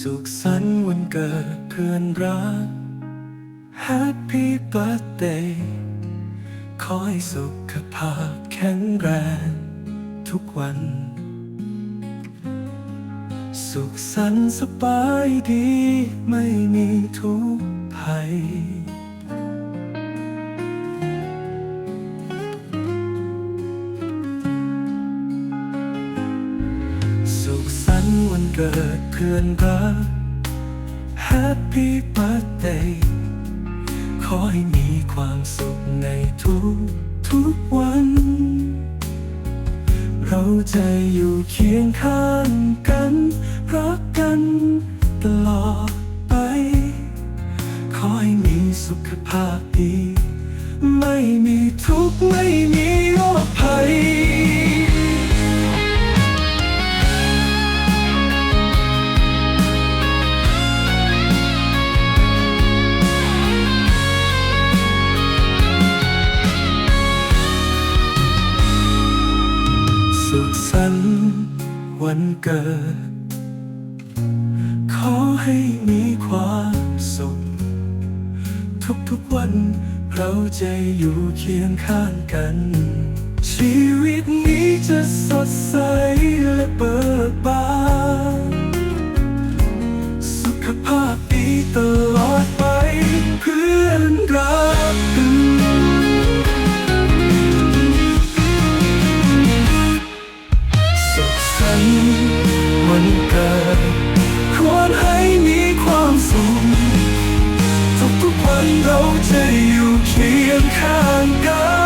สุขสันต์วันเกิดเพื่อนรัก Happy birthday ขอให้สุขภาพแข็งแรงทุกวัน สุขสันต์สบายดีไม่มีทุกข์ภัย เกิดเพื่อนรัก Happy birthday ขอให้มีความสุขในทุกทุกวัน เราจะอยู่เคียงข้างกัน รักกันตลอดไป ขอให้มีสุขภาพดี ไม่มีทุกข์ไม่ วันเกิด ขอให้มีความสุข ทุกๆวันเราจะอยู่เคียงข้างกัน ชีวิตนี้จะสดใสและเบิกบาน ด ควรให้มีความสุขทุกๆวันเราจะอยู่เคียงข้างกัน